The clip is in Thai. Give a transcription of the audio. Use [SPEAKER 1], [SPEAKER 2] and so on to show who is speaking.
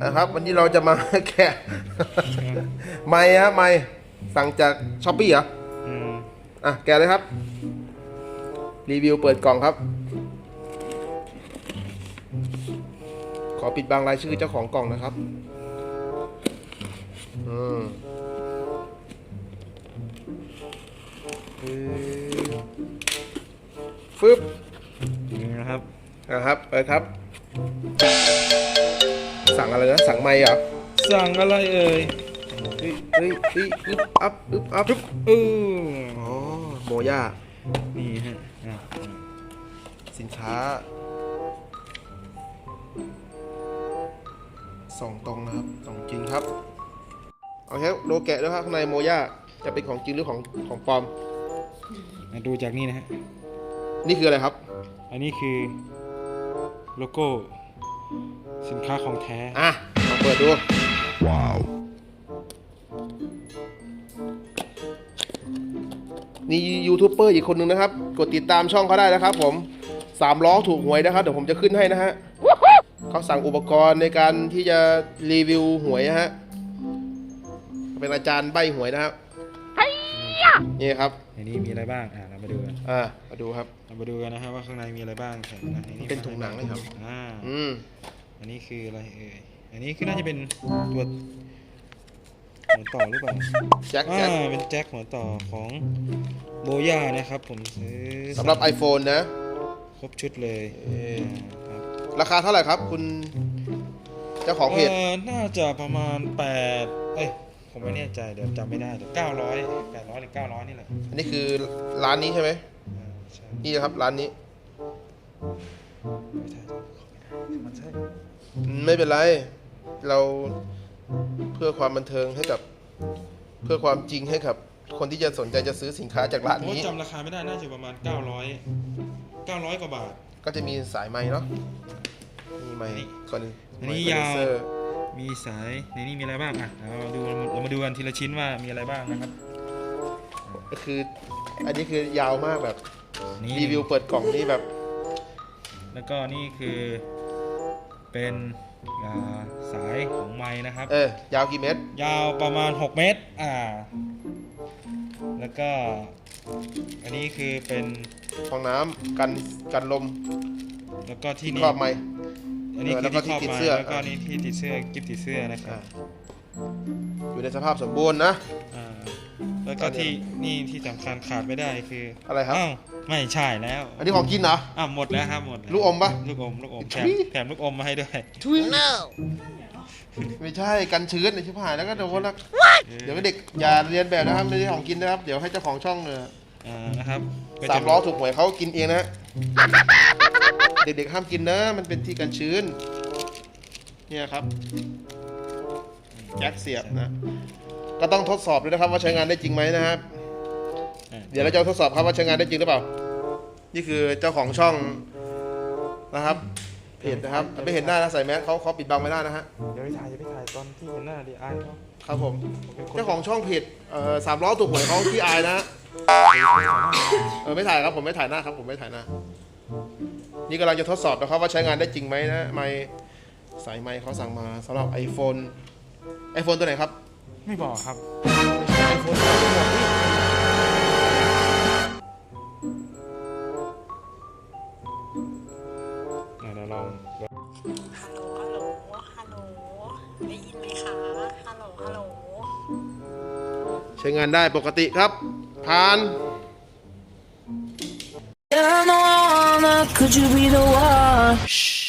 [SPEAKER 1] นะครับ วันนี้เราจะมาแกะไม่ฮะไม่สั่งจากช้อปปี้เหรอ
[SPEAKER 2] อืม
[SPEAKER 1] อะแกะเลยครับ รีวิวเปิดกล่องครับ ขอปิดบังรายชื่อเจ้าของกล่องนะครับอืมฟึบ
[SPEAKER 2] นี่นะครับ
[SPEAKER 1] นะครับ เปิดครับ สั่งอะไรนะ สั่งไม่เหรอ
[SPEAKER 2] สั่งอะไรเอ่ย
[SPEAKER 1] เฮ้ยเฮ้ยเฮ้ยอึ๊บอัพอึ๊บอัพ
[SPEAKER 2] เออ
[SPEAKER 1] อ๋อโมย่า
[SPEAKER 2] นี่ฮะอะ
[SPEAKER 1] สินค้า ส่องตรงนะครับส่องจริงครับเอาแค่โลแกะด้วยครับข้างในโมย่าจะเป็นของจริงหรือของของปลอม
[SPEAKER 2] มาดูจากนี่นะฮะ
[SPEAKER 1] นี่คืออะไรครับ
[SPEAKER 2] อันนี้คือโลโก้ สินค้าของแท้
[SPEAKER 1] อะลองเปิดดู ว้าว นี่ยูทูบเบอร์อีกคนนึงนะครับ กดติดตามช่องเขาได้นะครับผมสามล้อถูกหวยนะครับ เดี๋ยวผมจะขึ้นให้นะฮะเขาสั่งอุปกรณ์ในการที่จะรีวิวหวยนะฮะ เป็นอาจารย์ใบหวยนะครับ นี่ครับ
[SPEAKER 2] ในนี้มีอะไรบ้าง อ่าเรามาดูกัน
[SPEAKER 1] อ่ามาดูครับ
[SPEAKER 2] เรามาดูกันนะฮะว่าข้างในมีอะไรบ้างใส่นะใเป็
[SPEAKER 1] นถุงหนังเลยครับ
[SPEAKER 2] อ่า
[SPEAKER 1] อืม
[SPEAKER 2] อันนี้คืออะไรเอ่ย อันนี้คือน่าจะเป็นตัวหัวต่อหรือเปล่า
[SPEAKER 1] แจ็ค
[SPEAKER 2] อ่า
[SPEAKER 1] แจ็ค
[SPEAKER 2] เป็นแจ็คหัวต่อของโบย่านะครับ ผมซื้อ
[SPEAKER 1] สำหรับ iPhone นะ
[SPEAKER 2] ครบชุดเลย
[SPEAKER 1] เอ่อ
[SPEAKER 2] ครับ
[SPEAKER 1] ราคาเท่าไหร่ครับ คุณ เจ้าของเพจ
[SPEAKER 2] เอ่อน่าจะประมาณแปดเอ้ย ผมไม่แน่ใจเดี๋ยวจำไม่ได้เดี๋ยวเก้าร้อยแปดร้อยหรือเก้าร้อยนี่แหละ
[SPEAKER 1] อันนี้คือร้านนี้ใช่ไหม
[SPEAKER 2] อ่าใช่
[SPEAKER 1] นี่นะครับร้านนี้
[SPEAKER 2] ไม่ใช่มันใช่
[SPEAKER 1] อืมไม่เป็นไร เราเพื่อความบันเทิงให้กับ เพื่อความจริงให้กับ คนที่จะสนใจจะซื้อสินค้าจากร้าน
[SPEAKER 2] ผมว่า
[SPEAKER 1] นี้
[SPEAKER 2] จำราคาไม่ได้น่าจะประมาณ900 900กว่าบาท
[SPEAKER 1] ก็จะมีสายไม้เนาะมีไม้
[SPEAKER 2] นี่
[SPEAKER 1] ส่วนหนึ่ง
[SPEAKER 2] อันนี้
[SPEAKER 1] ไมค์
[SPEAKER 2] ยาว
[SPEAKER 1] คอนเดนเซอร์
[SPEAKER 2] มีสายในนี้มีอะไรบ้างอะเรามาดูเรามาดูกันทีละชิ้นว่ามีอะไรบ้างนะครับ
[SPEAKER 1] ก็คือ อันนี้คือยาวมากแบบ
[SPEAKER 2] นี่
[SPEAKER 1] รีวิวเปิดกล่องนี่แบบ
[SPEAKER 2] แล้วก็นี่คือเป็นอ่าสายของไม้นะครับ
[SPEAKER 1] เออยาวกี่เมตร
[SPEAKER 2] ยาวประมาณ 6 เมตร อ่า แล้วก็ อันนี้คือเป็น
[SPEAKER 1] ฟองน้ำกันกันลม
[SPEAKER 2] แล้วก็ที่
[SPEAKER 1] ที่
[SPEAKER 2] นี่
[SPEAKER 1] ครอบไม้
[SPEAKER 2] อันนี้
[SPEAKER 1] เออ
[SPEAKER 2] คือ
[SPEAKER 1] แล้วก็
[SPEAKER 2] ที่ครอบ
[SPEAKER 1] ที่ติด
[SPEAKER 2] มา
[SPEAKER 1] เสื้อ
[SPEAKER 2] แล้วก็นี่ที่ติดเสื้อกิฟติดเสื้อนะครับ
[SPEAKER 1] อยู่ในสภาพสมบูรณ์นะ
[SPEAKER 2] อ่าแล้วก็ที่นี่ที่สำคัญขาดไม่ได้คือ
[SPEAKER 1] อะไรครับ
[SPEAKER 2] อ้าวไม่ใช่แล้ว
[SPEAKER 1] อันนี้ของกินเหรอ
[SPEAKER 2] อะหมดแล้วครับหมดแล้ว
[SPEAKER 1] ลูกอมปะ
[SPEAKER 2] ลูกอมลูกอมแถ
[SPEAKER 1] ทุ
[SPEAKER 2] ม
[SPEAKER 1] ย
[SPEAKER 2] แถมลูกอมมาให้ด้วย
[SPEAKER 1] ทุยไม่ใช่กันชื้นในชิบหายแล้วก็โดนแล้วเดี๋ยวเด็กอย่าเรียนแบบนะครับไม่ใช่ของกินนะครับ เดี๋ยวให้เจ้าของช่องเนี่ย
[SPEAKER 2] อ่านะครับก็
[SPEAKER 1] สา
[SPEAKER 2] จะ
[SPEAKER 1] มล้อถูกหวยเขากินเองนะฮะ เด็กๆห้ามกินนะมันเป็นที่กันชื้น เนี่ยครับแจ็คเสียบนะ ก็ต้องทดสอบด้วยนะครับ ว่าใช้งานได้จริงไหมนะครับ
[SPEAKER 2] อ่า
[SPEAKER 1] เดี๋ยวเราจะทดสอบครับว่าใช้งานได้จริงหรือเปล่า นี่คือเจ้าของช่องนะครับเพจนะครับไม่เห็นหน้านะใส่แมสเขาเขาปิดบังไม่ได้นะฮะ
[SPEAKER 2] เดี๋ยวไปถ่ายเดี๋ยวไปถ่ายตอนที่เห็นหน้าดิอายเขา
[SPEAKER 1] ครับผม
[SPEAKER 2] ผมเป็นคน
[SPEAKER 1] เจ้าของช่องเพจเอ่อสามล้อถูกหวยเขาที่อายนะฮะ เออไม่ถ่ายครับผมไม่ถ่ายหน้าครับ ผมไม่ถ่ายหน้า นี่กำลังจะทดสอบนะครับว่าใช้งานได้จริงไหมนะไมค์สายไมค์เขาสั่งมาสำหรับ iPhone iPhone ตัวไหนครับ
[SPEAKER 2] ไม่บอกครับ
[SPEAKER 1] ไอโฟนตัวไหนนี่
[SPEAKER 2] อ่าเดี๋ยวลอง
[SPEAKER 3] ฮัลโหล ฮัลโหล ฮัลโหล ได้ยินไหมคะ ฮัลโหล ฮัลโหล
[SPEAKER 1] ใช้งานได้ปกติครับ ผ่าน
[SPEAKER 4] Yeah, no, could you be the one?